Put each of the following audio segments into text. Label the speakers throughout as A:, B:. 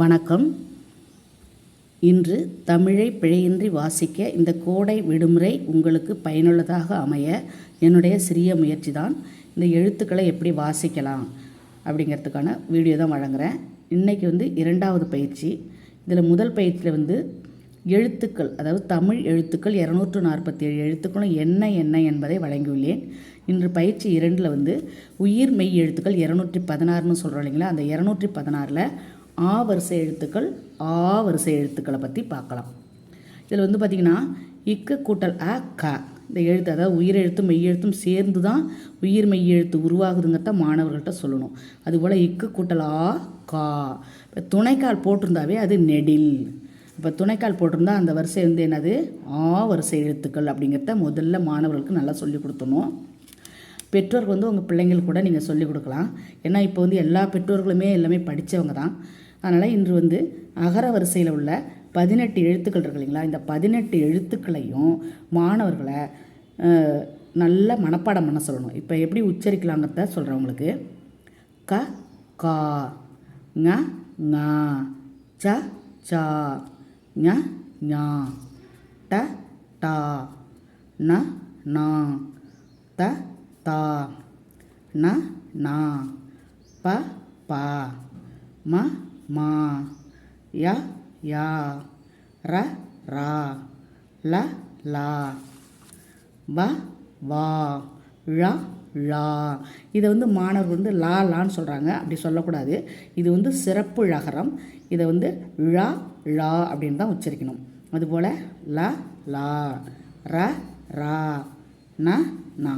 A: வணக்கம். இன்று தமிழை பிழையின்றி வாசிக்க இந்த கோடை விடுமுறை உங்களுக்கு பயனுள்ளதாக அமைய என்னுடைய சிறிய முயற்சி தான் இந்த எழுத்துக்களை எப்படி வாசிக்கலாம் அப்படிங்கிறதுக்கான வீடியோ தான் வழங்குகிறேன் இன்றைக்கி வந்து இரண்டாவது பயிற்சி. இதில் முதல் பயிற்சியில் வந்து எழுத்துக்கள் அதாவது தமிழ் எழுத்துக்கள் இரநூற்று நாற்பத்தி ஏழு எழுத்துக்களும் என்ன என்ன என்பதை வழங்கியுள்ளேன். இன்று பயிற்சி இரண்டில் வந்து உயிர் மெய் எழுத்துக்கள் இரநூற்றி பதினாறுன்னு சொல்கிறோம் இல்லைங்களா? அந்த இரநூற்றி பதினாறில் ஆ வரிசை எழுத்துக்கள் ஆ வரிசை எழுத்துக்களை பற்றி பார்க்கலாம். இதில் வந்து பார்த்திங்கன்னா இக்கு கூட்டல் அ க. இந்த எழுத்து அதாவது உயிர் எழுத்தும் மெய் எழுத்தும் சேர்ந்து தான் உயிர் மெய் எழுத்து உருவாகுதுங்கிறத மாணவர்கள்ட்ட சொல்லணும். அதுபோல் இக்கு கூட்டல் ஆ கா. இப்போ துணைக்கால் போட்டிருந்தாவே அது நெடில். இப்போ துணைக்கால் போட்டிருந்தா அந்த வரிசை வந்து என்னது? ஆ வரிசை எழுத்துக்கள் அப்படிங்கிறத முதல்ல மாணவர்களுக்கு நல்லா சொல்லி கொடுத்தணும் பெற்றோர்கள் வந்து உங்கள் பிள்ளைங்களுக்கு கூட நீங்கள் சொல்லிக் கொடுக்கலாம். ஏன்னா இப்போ வந்து எல்லா பெற்றோர்களுமே எல்லாமே படித்தவங்க தான். அதனால் இன்று வந்து அகர வரிசையில் உள்ள பதினெட்டு எழுத்துக்கள் இருக்கு இல்லைங்களா? இந்த பதினெட்டு எழுத்துக்களையும் மாணவர்களை நல்ல மனப்பாடம் பண்ண சொல்லணும். இப்போ எப்படி உச்சரிக்கலாங்கிறத சொல்கிறேன் உங்களுக்கு. க கா ங ங ச ச ஞ ஞா ட டா ந நா த தா ந நா ப பா ம மா ய யா ர ரா ல லா. வ வா ழ ழா. இதை வந்து மாணவர் வந்து லா லான்னு சொல்கிறாங்க அப்படி சொல்லக்கூடாது. இது வந்து சிறப்பு ழகரம் இதை வந்து ழ ழா அப்படின்னு தான் உச்சரிக்கணும். அதுபோல் ல லா. ர ரா ந நா.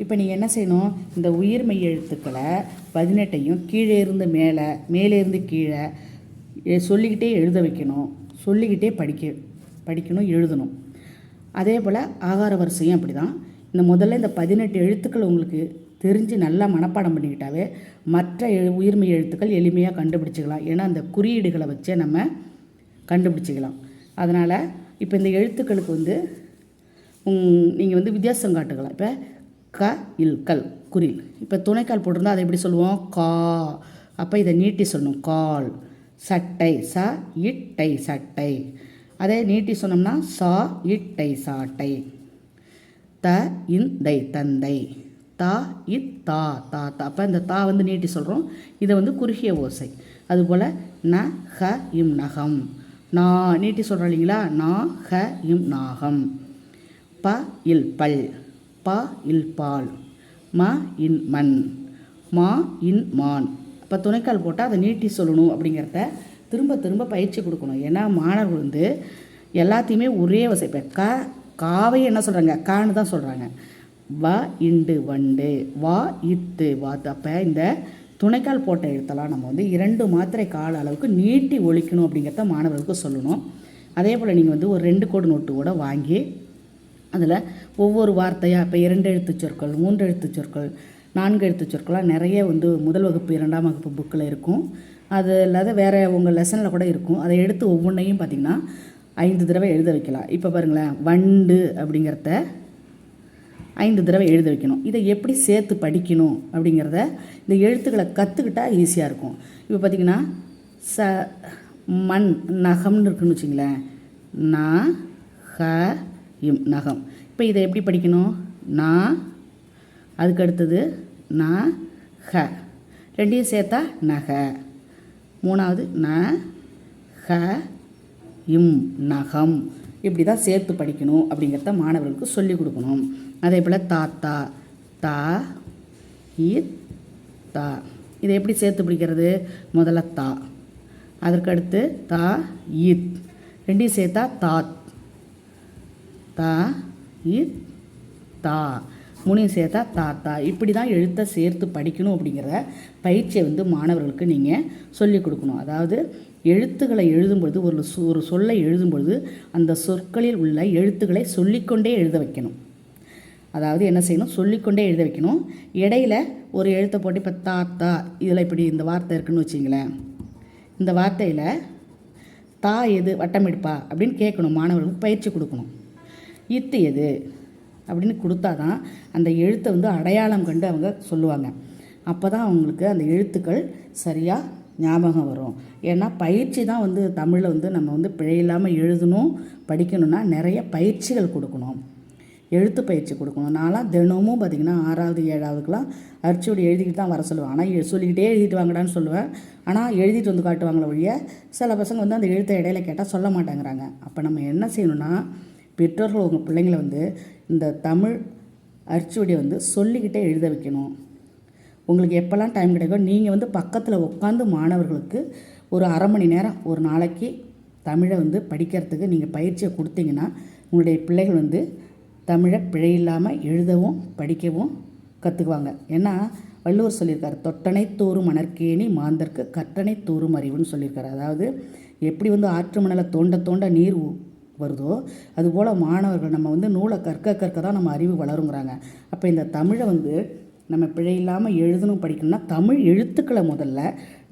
A: இப்போ நீங்கள் என்ன செய்யணும்? இந்த உயிர்மெய் எழுத்துக்களை பதினெட்டையும் கீழே இருந்து மேலே மேலே இருந்து கீழே சொல்லிக்கிட்டே எழுத வைக்கணும். சொல்லிக்கிட்டே படிக்க படிக்கணும் எழுதணும். அதே போல் ஆகார வரிசையும் அப்படி தான் இந்த முதல்ல இந்த பதினெட்டு எழுத்துக்கள் உங்களுக்கு தெரிஞ்சு நல்லா மனப்பாடம் பண்ணிக்கிட்டாவே மற்ற எழு உயிர்மெய் எழுத்துக்கள் எளிமையாக கண்டுபிடிச்சிக்கலாம். ஏன்னா அந்த குறியீடுகளை வச்சே நம்ம கண்டுபிடிச்சிக்கலாம். அதனால் இப்போ இந்த எழுத்துக்களுக்கு வந்து நீங்கள் வந்து வித்தியாசம் காட்டுக்கலாம். இப்போ க இல்கல் குரில் இப்போ துணைக்கால் போட்டிருந்தா அதை எப்படி சொல்லுவோம்? கா. அப்போ இதை நீட்டி சொல்லணும். கால். சட்டை ச இட்டை சட்டை. அதே நீட்டி சொன்னோம்னா சா இட்டை சாட்டை. த இந்தை தந்தை. தா இத் தா தா தா. அப்போ இந்த தா வந்து நீட்டி சொல்கிறோம் இதை வந்து குறுகிய ஓசை. அதுபோல் ந ஹ இம் நகம். நா நீட்டி சொல்கிறோம் இல்லைங்களா? நா ஹ இம் நாகம். ப இல் பல். ப இல் பால் ம இன் மண் மா இன் மான். இப்போ துணைக்கால் போட்டால் அதை நீட்டி சொல்லணும் அப்படிங்கிறத திரும்ப திரும்ப பயிற்சி கொடுக்கணும். ஏன்னா மாணவர்கள் வந்து எல்லாத்தையுமே ஒரே வசை. இப்போ க காவை என்ன சொல்கிறாங்க கான்னு தான் சொல்கிறாங்க வ இண்டு வண்டு. வா இத்து வா அப்போ இந்த துணைக்கால் போட்ட எழுத்தெல்லாம் நம்ம வந்து இரண்டு மாத்திரை கால அளவுக்கு நீட்டி ஒழிக்கணும் அப்படிங்கிறத மாணவர்களுக்கு சொல்லணும். அதே போல் நீங்கள் வந்து ஒரு ரெண்டு கோடு நோட்டு கூட வாங்கி அதில் ஒவ்வொரு வார்த்தையாக இப்போ இரண்டு எழுத்துச் சொற்கள் மூன்று எழுத்துச் சொற்கள் நான்கு எழுத்துச் சொற்களாக நிறைய வந்து முதல் வகுப்பு இரண்டாம் வகுப்பு புக்கில் இருக்கும். அது இல்லாத வேறு உங்கள் லெசனில் கூட இருக்கும். அதை எடுத்து ஒவ்வொன்றையும் பார்த்திங்கன்னா ஐந்து தடவை எழுத வைக்கலாம். இப்போ பாருங்களேன் வண்டு அப்படிங்கிறத ஐந்து தடவை எழுத வைக்கணும். இதை எப்படி சேர்த்து படிக்கணும் அப்படிங்கிறத இந்த எழுத்துக்களை கற்றுக்கிட்டா ஈஸியாக இருக்கும். இப்போ பார்த்திங்கன்னா ச மண் நகம்னு இருக்குன்னு வச்சிங்களேன். ந ஹ இம் நகம். இப்போ இதை எப்படி படிக்கணும்? நா அதுக்கு அடுத்தது ந ஹ. ரெண்டையும் சேர்த்தா நக. மூணாவது ந ஹ இம் நகம். இப்படி தான் சேர்த்து படிக்கணும் அப்படிங்கிறத மாணவர்களுக்கு சொல்லிக் கொடுக்கணும். அதே போல் தாத்தா தா இத் தா. இதை எப்படி சேர்த்து பிடிக்கிறது? முதல்ல தா. அதற்கடுத்து தா இத். ரெண்டையும் சேர்த்தா தாத். தா இ தா. மூணையும் சேர்த்தா தாத்தா இப்படி தான் எழுத்தை சேர்த்து படிக்கணும் அப்படிங்கிற பயிற்சியை வந்து மாணவர்களுக்கு நீங்கள் சொல்லிக் கொடுக்கணும். அதாவது எழுத்துக்களை எழுதும்பொழுது ஒரு சொ- ஒரு சொல்லை எழுதும்பொழுது அந்த சொற்களில் உள்ள எழுத்துக்களை சொல்லிக்கொண்டே எழுத வைக்கணும். அதாவது என்ன செய்யணும்? சொல்லிக்கொண்டே எழுத வைக்கணும். இடையில ஒரு எழுத்தை போட்டு இப்போ தாத்தா இதில் இப்படி இந்த வார்த்தை இருக்குன்னு வச்சிங்களேன். இந்த வார்த்தையில் தா எது வட்டமிடுப்பா அப்படின்னு கேட்கணும். மாணவர்களுக்கு பயிற்சி கொடுக்கணும். இத்து எது? அப்படின்னு கொடுத்தா தான் அந்த எழுத்தை வந்து அடையாளம் கண்டு அவங்க சொல்லுவாங்க. அப்போ தான் அவங்களுக்கு அந்த எழுத்துக்கள் சரியாக ஞாபகம் வரும். ஏன்னா பயிற்சி தான் வந்து தமிழில் வந்து நம்ம வந்து பிழையில்லாமல் எழுதணும் படிக்கணும்னா நிறைய பயிற்சிகள் கொடுக்கணும். எழுத்து பயிற்சி கொடுக்கணும். நான்லாம் தினமும் பார்த்திங்கன்னா ஆறாவது ஏழாவதுக்கெலாம் அரிச்சோடு எழுதிக்கிட்டு தான் வர சொல்லுவேன். ஆனால் எ- சொல்லிக்கிட்டே எழுதிட்டு வாங்கடான்னு சொல்லுவேன். ஆனால் எழுதிட்டு வந்து காட்டுவாங்களே ஒழிய சில பசங்க வந்து அந்த எழுத்தை இடையில கேட்டால் சொல்ல மாட்டேங்கிறாங்க. அப்போ நம்ம என்ன செய்யணும்னா பெற்றோர்கள் உங்கள் பிள்ளைங்களை வந்து இந்த தமிழ் அரிச்சுவடியை வந்து சொல்லிக்கிட்டே எழுத வைக்கணும். உங்களுக்கு எப்போல்லாம் டைம் கிடைக்கும் நீங்கள் வந்து பக்கத்தில் உட்காந்து மாணவர்களுக்கு ஒரு அரை மணி நேரம் ஒரு நாளைக்கு தமிழை வந்து படிக்கிறதுக்கு நீங்கள் பயிற்சியை கொடுத்தீங்கன்னா உங்களுடைய பிள்ளைகள் வந்து தமிழை பிழையில்லாமல் எழுதவும் படிக்கவும் கற்றுக்குவாங்க ஏன்னா வள்ளுவர் சொல்லியிருக்காரு தொட்டனை தோறும் மணற்கேணி மாந்தர்க்கு கட்டணை தோறும் அறிவுன்னு சொல்லியிருக்காரு. அதாவது எப்படி வந்து ஆற்று மணலை தோண்ட தோண்ட நீர் வருதோ அதுபோல் மாணவர்கள் நம்ம வந்து நூலை கற்க கற்க தான் நம்ம அறிவு வளருங்கிறாங்க. அப்போ இந்த தமிழை வந்து நம்ம பிழை இல்லாமல் எழுதணும் படிக்கணும்னா தமிழ் எழுத்துக்களை முதல்ல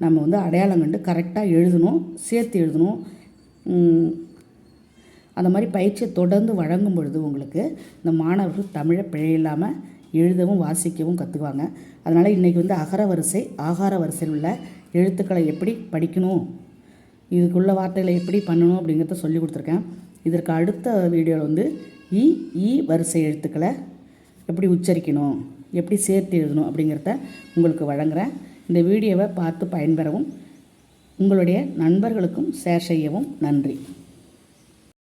A: நம்ம வந்து அடையாளம் கண்டு கரெக்டாக எழுதணும் சேர்த்து எழுதணும். அந்த மாதிரி பயிற்சியை தொடர்ந்து வழங்கும் பொழுது உங்களுக்கு இந்த மாணவர்கள் தமிழை பிழை இல்லாமல் எழுதவும் வாசிக்கவும் கற்றுக்குவாங்க அதனால் இன்றைக்கி வந்து அகர வரிசை ஆகார வரிசையில் உள்ள எழுத்துக்களை எப்படி படிக்கணும் இதுக்குள்ள வார்த்தைகளை எப்படி பண்ணணும் அப்படிங்கிறத சொல்லி கொடுத்துருக்கேன். இதற்கு அடுத்த வீடியோவில் வந்து இ இ வரிசை எழுத்துக்களை எப்படி உச்சரிக்கணும் எப்படி சேர்த்து எழுதணும் அப்படிங்கிறத உங்களுக்கு வழங்குகிறேன் இந்த வீடியோவை பார்த்து பயன்பெறவும் உங்களுடைய நண்பர்களுக்கும் ஷேர் செய்யவும் நன்றி.